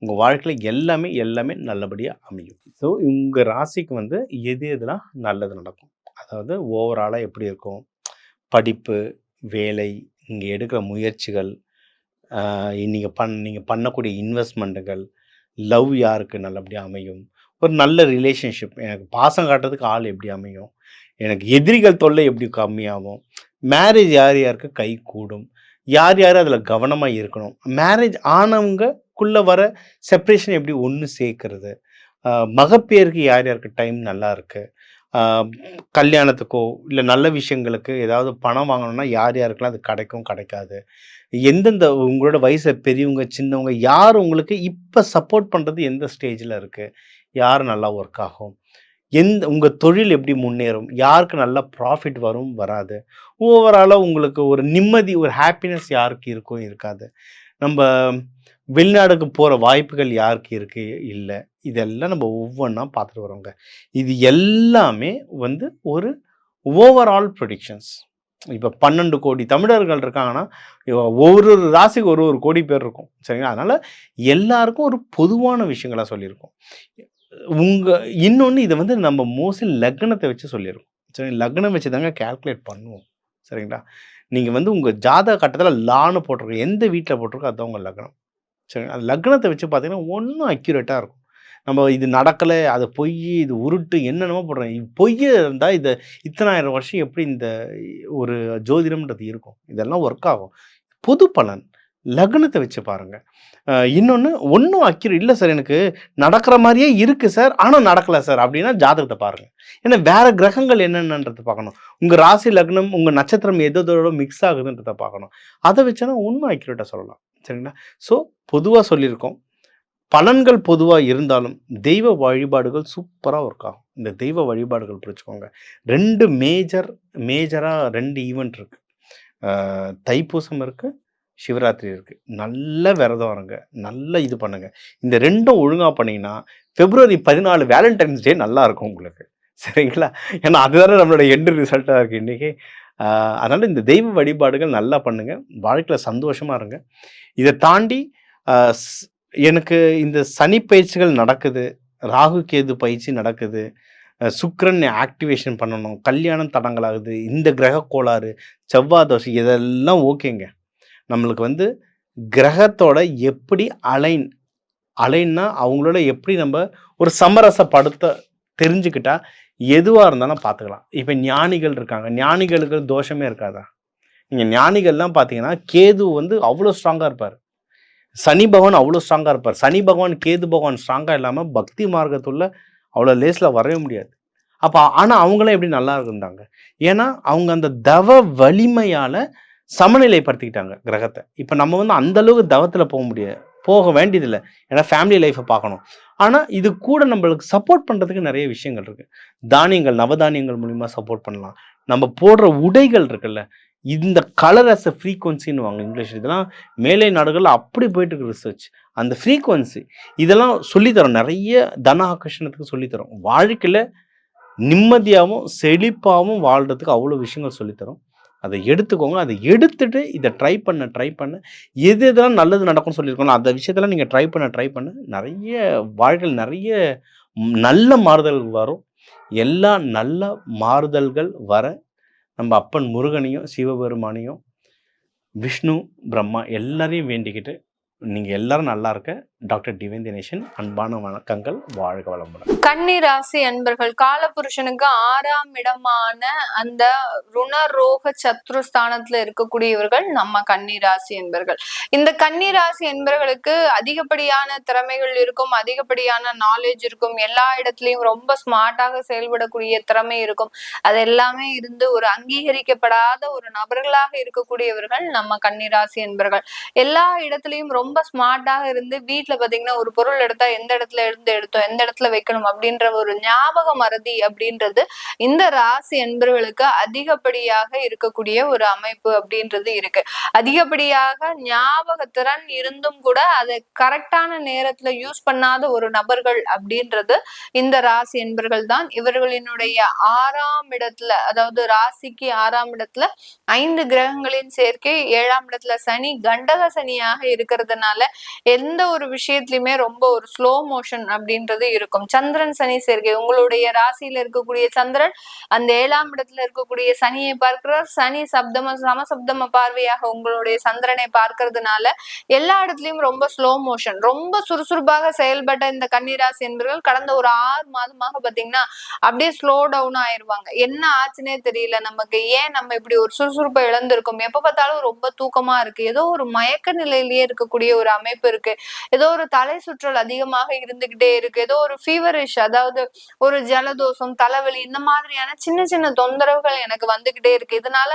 உங்கள் வாழ்க்கையில் எல்லாமே எல்லாமே நல்லபடியாக அமையும். ஸோ உங்கள் ராசிக்கு வந்து எது எதுலாம் நல்லது நடக்கும்? அதாவது ஓவராலாக எப்படி இருக்கும்? படிப்பு வேலை இங்கே எடுக்கிற முயற்சிகள் நீங்கள் பண் நீங்கள் பண்ணக்கூடிய இன்வெஸ்ட்மெண்ட்டுகள் லவ் யாருக்கு நல்லபடியாக அமையும்? ஒரு நல்ல ரிலேஷன்ஷிப் எனக்கு பாசம் காட்டுறதுக்கு ஆள் எப்படி அமையும்? எனக்கு எதிரிகள் தொல்லை எப்படி கம்மியாகும்? மேரேஜ் யார் யாருக்கு கை கூடும்? யார் யார் அதில் கவனமாக இருக்கணும்? மேரேஜ் ஆனவங்கக்குள்ளே வர செப்ரேஷன் எப்படி ஒன்று சேர்க்கறது? மகப்பேருக்கு யார் யாருக்கு டைம் நல்லா இருக்குது கல்யாணத்துக்கோ இல்லை நல்ல விஷயங்களுக்கு ஏதாவது பணம் வாங்கணும்னா யார் யாருக்கெல்லாம் அது கிடைக்கும் கிடைக்காது? எந்தெந்த உங்களோட வயசை பெரியவங்க சின்னவங்க யார் உங்களுக்கு இப்போ சப்போர்ட் பண்ணுறது எந்த ஸ்டேஜில் இருக்குது யார் நல்லா ஒர்க் ஆகும்? எந்த உங்கள் தொழில் எப்படி முன்னேறும்? யாருக்கு நல்லா ப்ராஃபிட் வரும் வராது. ஓவராலாக உங்களுக்கு ஒரு நிம்மதி ஒரு ஹாப்பினஸ் யாருக்கு இருக்கும் இருக்காது. நம்ம வெளிநாடுக்கு போகிற வாய்ப்புகள் யாருக்கு இருக்குது இல்லை. இதெல்லாம் நம்ம ஒவ்வொன்றா பார்த்துட்டு வரோங்க. இது எல்லாமே வந்து ஒரு ஓவரால் ப்ரொடிக்ஷன்ஸ் இப்போ பன்னெண்டு கோடி தமிழர்கள் இருக்காங்கன்னா ஒவ்வொரு ராசிக்கு ஒரு ஒரு கோடி பேர் இருக்கும். சரிங்களா? அதனால் எல்லாருக்கும் ஒரு பொதுவான விஷயங்களாக சொல்லியிருக்கோம். உங்கள் இன்னொன்று இதை வந்து நம்ம மோஸ்ட்லி லக்னத்தை வச்சு சொல்லிடுவோம் சரி லக்னம் வச்சு தாங்க கேல்குலேட் பண்ணுவோம். சரிங்களா? நீங்கள் வந்து உங்கள் ஜாதக கட்டத்தில் லான்னு போட்டிருக்கோம் எந்த வீட்டில் போட்டிருக்கோ அதுதான் உங்கள் லக்னம். சரி அந்த லக்னத்தை வச்சு பார்த்தீங்கன்னா ஒன்றும் அக்யூரேட்டாக இருக்கும். நம்ம இது நடக்கலை அது பொய் இது உருட்டு என்னென்னமோ போடுறோம். இது பொய் இருந்தால் இதை இத்தனாயிரம் வருஷம் எப்படி இந்த ஒரு ஜோதிடம்ன்றது இருக்கும். இதெல்லாம் ஒர்க் ஆகும். பொது பலன். லக்னத்தை வச்சு பாருங்க. இன்னொன்று ஒன்றும் அக்யூரேட் இல்லை சார் எனக்கு நடக்கிற மாதிரியே இருக்குது சார் ஆனால் நடக்கலை சார் அப்படின்னா ஜாதகத்தை பாருங்க. ஏன்னா வேற கிரகங்கள் என்னென்னன்றதை பார்க்கணும். உங்கள் ராசி லக்னம் உங்கள் நட்சத்திரம் எதோட மிக்ஸ் ஆகுதுன்றதை பார்க்கணும். அதை வச்சுனா ஒன்றும் அக்யூரேட்டாக சொல்லலாம். சரிங்களா? ஸோ பொதுவாக சொல்லியிருக்கோம். பலன்கள் பொதுவாக இருந்தாலும் தெய்வ வழிபாடுகள் சூப்பராக ஒர்க் ஆகும். இந்த தெய்வ வழிபாடுகள் பிடிச்சிக்கோங்க ரெண்டு மேஜர் மேஜராக ரெண்டு ஈவெண்ட் இருக்குது தைப்பூசம் இருக்குது சிவராத்திரி இருக்குது நல்ல விரதம் இருங்க. நல்ல இது பண்ணுங்க. இந்த ரெண்டும் ஒழுங்காக பண்ணிங்கன்னா பிப்ரவரி பதினாலு வேலண்டைன்ஸ் டே நல்லா இருக்கும் உங்களுக்கு. சரிங்களா? ஏன்னா அதுதானே நம்மளோட எண்டு ரிசல்ட்டாக இருக்குது இன்றைக்கி அதனால் இந்த தெய்வ வழிபாடுகள் நல்லா பண்ணுங்கள் வாழ்க்கையில் சந்தோஷமாக இருங்க. இதை தாண்டி எனக்கு இந்த சனி பயிற்சிகள் நடக்குது. ராகு கேது பயிற்சி நடக்குது. சுக்கரன் ஆக்டிவேஷன் பண்ணணும். கல்யாணம் தடங்களாகுது இந்த கிரக கோளாறு செவ்வாய் தோசை இதெல்லாம் ஓகேங்க. நம்மளுக்கு வந்து கிரகத்தோட எப்படி அலைன் அலைன்னா அவங்களோட எப்படி நம்ம ஒரு சமரசப்படுத்த தெரிஞ்சுக்கிட்டா எதுவாக இருந்தாலும் பார்த்துக்கலாம். இப்போ ஞானிகள் இருக்காங்க. ஞானிகளுக்கு தோஷமே இருக்காதா? நீங்கள் ஞானிகள்லாம் பார்த்தீங்கன்னா கேது வந்து அவ்வளோ ஸ்ட்ராங்காக இருப்பார். சனி பகவான் அவ்வளோ ஸ்ட்ராங்காக இருப்பார். சனி பகவான் கேது பகவான் ஸ்ட்ராங்காக இல்லாமல் பக்தி மார்க்கத்துள்ள அவ்வளோ லேஸில் வரவே முடியாது. அப்போ ஆனால் அவங்களாம் எப்படி நல்லா இருந்தாங்க ஏன்னா அவங்க அந்த தவ வலிமையால் சமநிலைப்படுத்திக்கிட்டாங்க கிரகத்தை. இப்போ நம்ம வந்து அந்த அளவுக்கு தவத்தில் போக முடியாது போக வேண்டியதில்லை. ஏன்னா ஃபேமிலி லைஃப்பை பார்க்கணும். ஆனால் இது கூட நம்மளுக்கு சப்போர்ட் பண்ணுறதுக்கு நிறைய விஷயங்கள் இருக்குது தானியங்கள் நவதானியங்கள் மூலிமா சப்போர்ட் பண்ணலாம். நம்ம போடுற உடைகள் இருக்குல்ல இந்த கலர் அஸ் அ ஃப்ரீக்வன்சின்னு வாங்க இங்கிலீஷ் இதெல்லாம் மேலை நாடுகளில் அப்படி போயிட்டு இருக்கு ரிசர்ச் அந்த ஃப்ரீக்வன்சி இதெல்லாம் சொல்லித்தரோம். நிறைய தன ஆகர்ஷணத்துக்கு சொல்லித்தரோம். வாழ்க்கையில் நிம்மதியாகவும் செழிப்பாகவும் வாழ்கிறதுக்கு அவ்வளோ விஷயங்கள் சொல்லித்தரோம். அதை எடுத்துக்கோங்க. அதை எடுத்துட்டு இதை ட்ரை பண்ண ட்ரை பண்ண. எது எதெல்லாம் நல்லது நடக்கும்னு சொல்லியிருக்கோம் அந்த விஷயத்தெல்லாம் நீங்கள் ட்ரை பண்ண ட்ரை பண்ண. நிறைய வாழ்க்கையில் நிறைய நல்ல மாறுதல்கள் வரும். எல்லா நல்ல மாறுதல்கள் வர நம்ம அப்பன் முருகனையும் சிவபெருமானையும் விஷ்ணு பிரம்மா எல்லாரையும் வேண்டிக்கிட்டு நீங்கள் எல்லோரும் நல்லா இருக்க. டாக்டர் டிவேன் தினேஷன் அன்பான வணக்கங்கள் வாழ்க வளமுடன். கன்னி ராசி அன்பர்கள் காலபுருஷனுக்கு ஆறாம் இடமான அந்த ருணரோக சத்ருஸ்தானத்துல இருக்கக்கூடியவர்கள் நம்ம கன்னி ராசி என்பர்கள் இந்த கன்னி ராசி என்பர்களுக்கு அதிகப்படியான திறமைகள் இருக்கும் அதிகப்படியான நாலேஜ் இருக்கும் எல்லா இடத்துலயும் ரொம்ப ஸ்மார்ட்டாக செயல்படக்கூடிய திறமை இருக்கும். அது எல்லாமே இருந்து ஒரு அங்கீகரிக்கப்படாத ஒரு நபர்களாக இருக்கக்கூடியவர்கள் நம்ம கன்னி ராசி என்பர்கள் எல்லா இடத்துலயும் ரொம்ப ஸ்மார்ட்டாக இருந்து வீட்ல பாத்தீங்கன்னா ஒரு பொருள் எடுத்தா எந்த இடத்துல இருந்து எடுத்தோம் எந்த இடத்துல வைக்கணும் அப்படின்ற ஒரு ஞாபக மறதி அப்படின்றது இந்த ராசி என்பவர்களுக்கு அதிகப்படியாக இருக்கக்கூடிய ஒரு அமைப்பு அப்படின்றது இருக்கு. அதிகப்படியாக ஞாபக திறன் இருந்தும் கூட அதை கரெக்டான நேரத்துல யூஸ் பண்ணாத ஒரு நபர்கள் அப்படின்றது இந்த ராசி என்பர்கள் தான். இவர்களினுடைய ஆறாம் இடத்துல அதாவது ராசிக்கு ஆறாம் இடத்துல ஐந்து கிரகங்களின் சேர்க்கை ஏழாம் இடத்துல சனி கண்டக சனியாக இருக்கிறதுனால எந்த ஒரு விஷயம் விஷயத்திலுமே ரொம்ப ஒரு ஸ்லோ மோஷன் அப்படின்றது இருக்கும். சந்திரன் சனி சேர்க்கை. உங்களுடைய ராசியில இருக்கக்கூடிய சந்திரன் அந்த ஏழாம் இடத்துல இருக்கக்கூடிய சனியை பார்க்கிறார். சனி சப்தம சமசப்தம பார்வையாக உங்களுடைய சந்திரனை பார்க்கறதுனால எல்லா இடத்துலயும் ரொம்ப ஸ்லோ மோஷன் ரொம்ப சுறுசுறுப்பாக செயல்பட்ட இந்த கன்னிராசி என்பவர்கள் கடந்த ஒரு ஆறு மாதமாக பாத்தீங்கன்னா அப்படியே ஸ்லோ டவுன் ஆயிருவாங்க. என்ன ஆச்சுன்னே தெரியல. நமக்கு ஏன் நம்ம இப்படி ஒரு சுறுசுறுப்பை இழந்திருக்கோம்? எப்ப பார்த்தாலும் ரொம்ப தூக்கமா இருக்கு. ஏதோ ஒரு மயக்க நிலையிலேயே இருக்கக்கூடிய ஒரு அமைப்பு இருக்கு. ஏதோ ஏதோ ஒரு தலை சுற்றல் அதிகமாக இருந்துகிட்டே இருக்கு. ஏதோ ஒரு ஃபீவரிஷ் அதாவது ஒரு ஜலதோஷம் தலைவலி இந்த மாதிரியான சின்ன சின்ன தொந்தரவுகள் எனக்கு வந்துகிட்டே இருக்கு. இதனால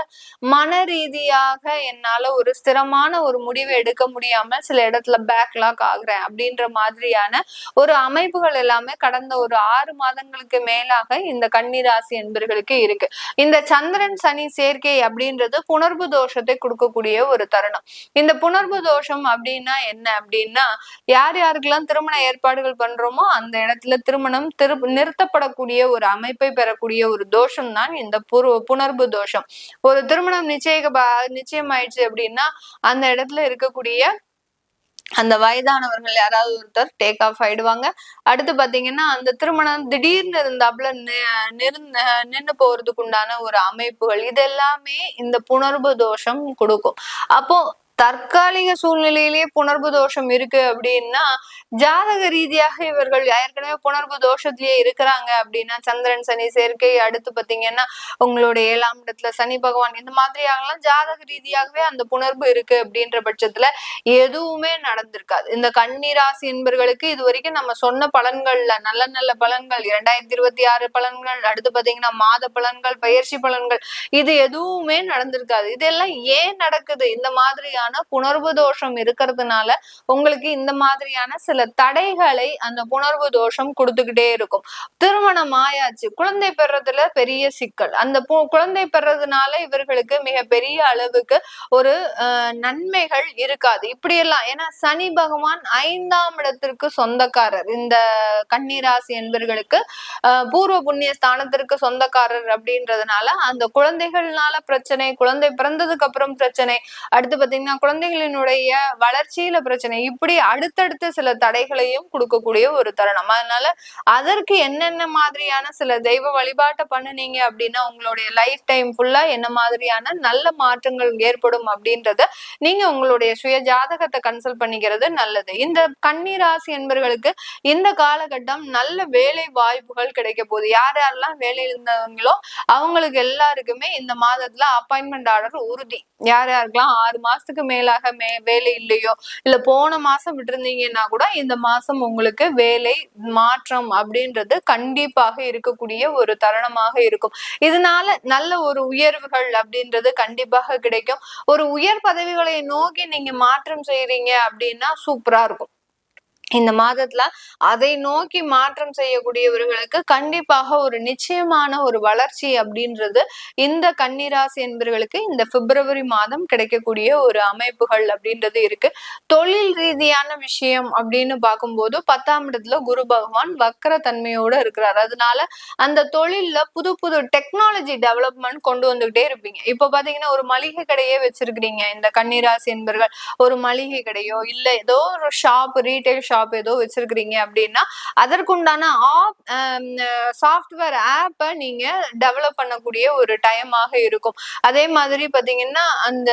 மன ரீதியாக என்னால ஒரு ஸ்திரமான ஒரு முடிவு எடுக்க முடியாம சில இடத்துல பேக்லாக் ஆகுறேன் அப்படின்ற மாதிரியான ஒரு அமைப்புகள் எல்லாமே கடந்த ஒரு ஆறு மாதங்களுக்கு மேலாக இந்த கன்னிராசி என்பர்களுக்கு இருக்கு. இந்த சந்திரன் சனி சேர்க்கை அப்படின்றது புணர்வு தோஷத்தை கொடுக்கக்கூடிய ஒரு தருணம். இந்த புணர்வு தோஷம் அப்படின்னா என்ன அப்படின்னா யார் யாருக்கெல்லாம் திருமண ஏற்பாடுகள் பண்றோமோ அந்த இடத்துல திருமணம் திரு நிறுத்தப்படக்கூடிய ஒரு அமைப்பை பெறக்கூடிய ஒரு தோஷம் தான் இந்த புர்வ புணர்வு தோஷம். ஒரு திருமணம் நிச்சயிக்க நிச்சயம் ஆயிடுச்சு அப்படின்னா அந்த இடத்துல இருக்கக்கூடிய அந்த வயதானவர்கள் யாராவது ஒருத்தர் டேக் ஆஃப் ஆயிடுவாங்க. அடுத்து பாத்தீங்கன்னா அந்த திருமணம் திடீர்னு இருந்தாப்புல நிறுந்த நின்று போறதுக்கு உண்டான ஒரு அமைப்புகள் இது எல்லாமே இந்த புணர்வு தோஷம் கொடுக்கும். அப்போ தற்காலிக சூழ்நிலையிலேயே புணர்வு தோஷம் இருக்கு அப்படின்னா ஜாதக ரீதியாக இவர்கள் ஏற்கனவே புணர்வு தோஷத்திலேயே இருக்கிறாங்க அப்படின்னா சந்திரன் சனி சேர்க்கை அடுத்து பாத்தீங்கன்னா உங்களுடைய ஏழாம் இடத்துல சனி பகவான் இந்த மாதிரியாகலாம் ஜாதக ரீதியாகவே அந்த புணர்வு இருக்கு அப்படின்ற பட்சத்துல எதுவுமே நடந்திருக்காது. இந்த கன்னிராசி என்பர்களுக்கு இது வரைக்கும் நம்ம சொன்ன பலன்கள்ல நல்ல நல்ல பலன்கள் இரண்டாயிரத்தி இருபத்தி ஆறு பலன்கள் அடுத்து பாத்தீங்கன்னா மாத பலன்கள் பயிற்சி பலன்கள் இது எதுவுமே நடந்திருக்காது. இதெல்லாம் ஏன் நடக்குது? இந்த மாதிரியான மாதிரியான புணர்வு தோஷம் இருக்கிறதுனால உங்களுக்கு இந்த மாதிரியான சில தடைகளை அந்த புணர்வு தோஷம் கொடுத்துக்கிட்டே இருக்கும். திருமணம் ஆயாச்சு. குழந்தை பெறதுல பெரிய சிக்கல். அந்த குழந்தை பெறதுனால இவர்களுக்கு மிக பெரிய அளவுக்கு ஒரு நன்மைகள் இருக்காது. இப்படியெல்லாம் ஏன்னா சனி பகவான் ஐந்தாம் இடத்திற்கு சொந்தக்காரர். இந்த கன்னிராசி என்பர்களுக்கு பூர்வ புண்ணிய ஸ்தானத்திற்கு சொந்தக்காரர் அப்படின்றதுனால அந்த குழந்தைகள்னால பிரச்சனை குழந்தை பிறந்ததுக்கு அப்புறம் பிரச்சனை. அடுத்து பாத்தீங்கன்னா குழந்தைகளினுடைய வளர்ச்சியில பிரச்சனை. இப்படி அடுத்தடுத்து சில தடைகளையும் கொடுக்கக்கூடிய ஒரு தருணம். அதனால அதற்கு என்னென்ன மாதிரியான சில தெய்வ வழிபாட்டை பண்ணுனீங்க அப்படின்னா உங்களுடைய லைஃப் டைம் ஃபுல்லா என்ன மாதிரியான நல்ல மாற்றங்கள் ஏற்படும் அப்படின்றத நீங்க உங்களுடைய சுய ஜாதகத்தை கன்சல்ட் பண்ணிக்கிறது நல்லது. இந்த கன்னிராசி என்பவர்களுக்கு இந்த காலகட்டம் நல்ல வேலை வாய்ப்புகள் கிடைக்க போகுது. யார் யாரெல்லாம் வேலையில் இருந்தவங்களோ அவங்களுக்கு எல்லாருக்குமே இந்த மாதத்துல அப்பாயின்மெண்ட் ஆர்டர் உறுதி. யார் யாருக்கெல்லாம் ஆறு மாசத்துக்கு மேலாக மே வேலை இல்லையோ இல்ல போன மாசம் விட்டுருந்தீங்கன்னா கூட இந்த மாசம் உங்களுக்கு வேலை மாற்றம் அப்படின்றது கண்டிப்பாக இருக்கக்கூடிய ஒரு தருணமாக இருக்கும். இதனால நல்ல ஒரு உயர்வுகள் அப்படின்றது கண்டிப்பாக கிடைக்கும். ஒரு உயர் பதவிகளை நோக்கி நீங்க மாற்றம் செய்யறீங்க அப்படின்னா சூப்பரா இருக்கும். இந்த மாதத்துல அதை நோக்கி மாற்றம் செய்யக்கூடியவர்களுக்கு கண்டிப்பாக ஒரு நிச்சயமான ஒரு வளர்ச்சி அப்படின்றது இந்த கன்னிராசி என்பவர்களுக்கு இந்த பிப்ரவரி மாதம் கிடைக்கக்கூடிய ஒரு அமைப்புகள் அப்படின்றது இருக்கு. தொழில் ரீதியான விஷயம் அப்படின்னு பார்க்கும்போது பத்தாம் இடத்துல குரு பகவான் வக்கர தன்மையோட இருக்கிறார். அதனால அந்த தொழில்ல புது புது டெக்னாலஜி டெவலப்மெண்ட் கொண்டு வந்துகிட்டே இருப்பீங்க. இப்போ பாத்தீங்கன்னா ஒரு மளிகை கடையே வச்சிருக்கிறீங்க இந்த கன்னிராசி என்பர்கள். ஒரு மளிகை கடையோ இல்ல ஏதோ ஒரு ஷாப் ரீட்டைல் ஷாப் ஏதோ வச்சிருக்கிறீங்க அப்படின்னா அதற்குண்டான ஆப் சாஃப்ட்வேர் ஆப்பை நீங்க டெவலப் பண்ணக்கூடிய ஒரு டைமாக இருக்கும். அதே மாதிரி பாத்தீங்கன்னா அந்த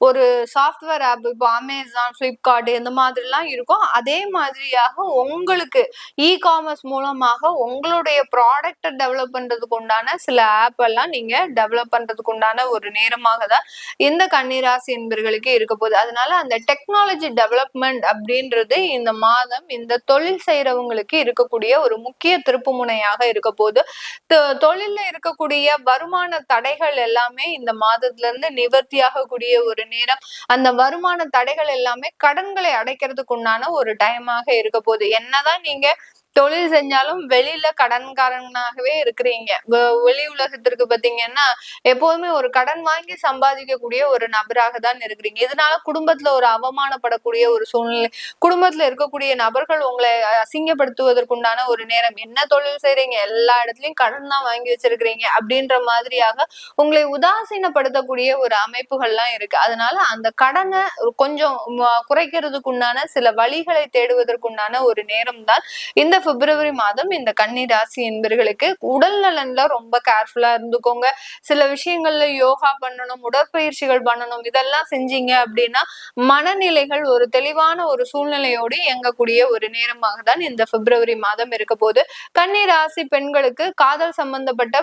ஒரு சாஃப்ட்வேர் ஆப் இப்போ அமேசான் ஃப்ளிப்கார்ட் இந்த மாதிரிலாம் இருக்கும். அதே மாதிரியாக உங்களுக்கு இ காமர்ஸ் மூலமாக உங்களுடைய ப்ராடக்டை டெவலப் பண்ணுறதுக்கு உண்டான சில ஆப் எல்லாம் நீங்க டெவலப் பண்ணுறதுக்கு உண்டான ஒரு நேரமாக தான் இந்த கன்னிராசி என்பர்களுக்கு இருக்க போகுது. அதனால அந்த டெக்னாலஜி டெவலப்மெண்ட் அப்படின்றது இந்த மாதம் இந்த தொழில் செய்யறவங்களுக்கு இருக்கக்கூடிய ஒரு முக்கிய திருப்பு முனையாக இருக்க போகுது தொழில்ல இருக்கக்கூடிய வருமான தடைகள் எல்லாமே இந்த மாதத்துல இருந்து நிவர்த்தியாக கூடிய ஒரு நேரம். அந்த வருமான தடைகள் எல்லாமே கடன்களை அடைக்கிறதுக்கு உண்டான ஒரு டைமாக இருக்க போகுது. என்னதான் நீங்க தொழில் செஞ்சாலும் வெளியில கடன்காரனாகவே இருக்கிறீங்க. வெளி உலகத்திற்கு பாத்தீங்கன்னா எப்போதுமே ஒரு கடன் வாங்கி சம்பாதிக்கக்கூடிய ஒரு நபராக தான் இருக்கிறீங்க. இதனால குடும்பத்துல ஒரு அவமானப்படக்கூடிய ஒரு சூழ்நிலை குடும்பத்துல இருக்கக்கூடிய நபர்கள் உங்களை அசிங்கப்படுத்துவதற்குண்டான ஒரு நேரம். என்ன தொழில் செய்றீங்க? எல்லா இடத்துலயும் கடன் தான் வாங்கி வச்சிருக்கிறீங்க. அப்படின்ற மாதிரியாக உங்களை உதாசீனப்படுத்தக்கூடிய ஒரு அமைப்புகள்லாம் இருக்கு. அதனால அந்த கடனை கொஞ்சம் குறைக்கிறதுக்குண்டான சில வழிகளை தேடுவதற்குண்டான ஒரு நேரம் தான் இந்த பிப்ரவரி மாதம் இந்த கன்னி ராசி என்பர்களுக்கு உடல் நலன்ல ரொம்ப கேர்ஃபுல்லா இருந்துக்கோங்க. சில விஷயங்கள்ல யோகா பண்ணணும் உடற்பயிற்சிகள் பண்ணணும் இதெல்லாம் செஞ்சீங்க அப்படின்னா மனநிலைகள் ஒரு தெளிவான ஒரு சூழ்நிலையோடு இயங்கக்கூடிய ஒரு நேரமாக தான் இந்த பிப்ரவரி மாதம் இருக்க போது கன்னி ராசி பெண்களுக்கு காதல் சம்பந்தப்பட்ட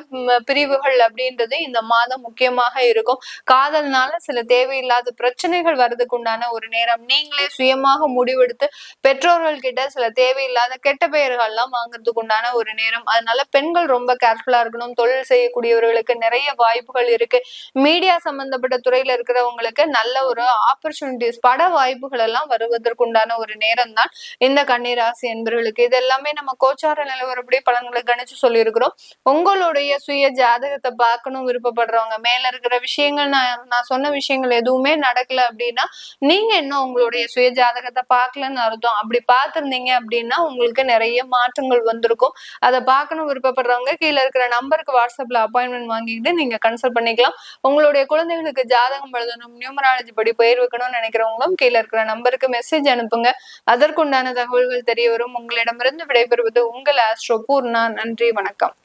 பிரிவுகள் அப்படின்றது இந்த மாதம் முக்கியமாக இருக்கும். காதல்னால சில தேவையில்லாத பிரச்சனைகள் வர்றதுக்கு உண்டான ஒரு நேரம். நீங்களே சுயமாக முடிவெடுத்து பெற்றோர்கள் கிட்ட சில தேவையில்லாத கெட்ட பெயர்கள்லாம் வாங்குறதுக்கு உண்டான ஒரு நேரம். அதனால பெண்கள் ரொம்ப கேர்ஃபுல்லா இருக்கணும். தொழில் செய்யக்கூடியவர்களுக்கு நிறைய வாய்ப்புகள் இருக்கு. மீடியா சம்பந்தப்பட்ட துறையில இருக்கிறவங்களுக்கு நல்ல ஒரு ஆப்பர்ச்சுனிட்டிஸ் பட வாய்ப்புகள் எல்லாம் வருவதற்குண்டான ஒரு நேரம் தான் இந்த கன்னிராசி என்பவர்களுக்கு இது எல்லாமே நம்ம கோச்சார நிலவரப்படி பலன்களை கணிச்சு சொல்லியிருக்கிறோம். உங்களுடைய சுய ஜாதகத்தை பார்க்கணும் விருப்பப்படுறவங்க மேல இருக்கிற விஷயங்கள் நான் நான் சொன்ன விஷயங்கள் எதுவுமே நடக்கல அப்படின்னா நீங்க இன்னும் உங்களுடைய சுய ஜாதகத்தை பார்க்கலன்னு அர்த்தம். அப்படி பார்த்துருந்தீங்க அப்படின்னா உங்களுக்கு நிறைய நிறைய மாற்றங்கள் வந்திருக்கும். அதை பார்க்கணும் விருப்பப்படுறவங்க கீழே இருக்கிற நம்பருக்கு வாட்ஸ்அப்ல அப்பாயின்மெண்ட் வாங்கிக்கிட்டு நீங்க கன்சல்ட் பண்ணிக்கலாம். உங்களுடைய குழந்தைகளுக்கு ஜாதகம் எழுதணும் நியூமராலஜி படி பெயர் வைக்கணும்னு நினைக்கிறவங்களும் கீழே இருக்கிற நம்பருக்கு மெசேஜ் அனுப்புங்க. அதற்குண்டான தகவல்கள் தெரிய வரும். உங்களிடமிருந்து விடைபெறுவது உங்கள் ஆஸ்ட்ரோ பூர்ணா நன்றி வணக்கம்.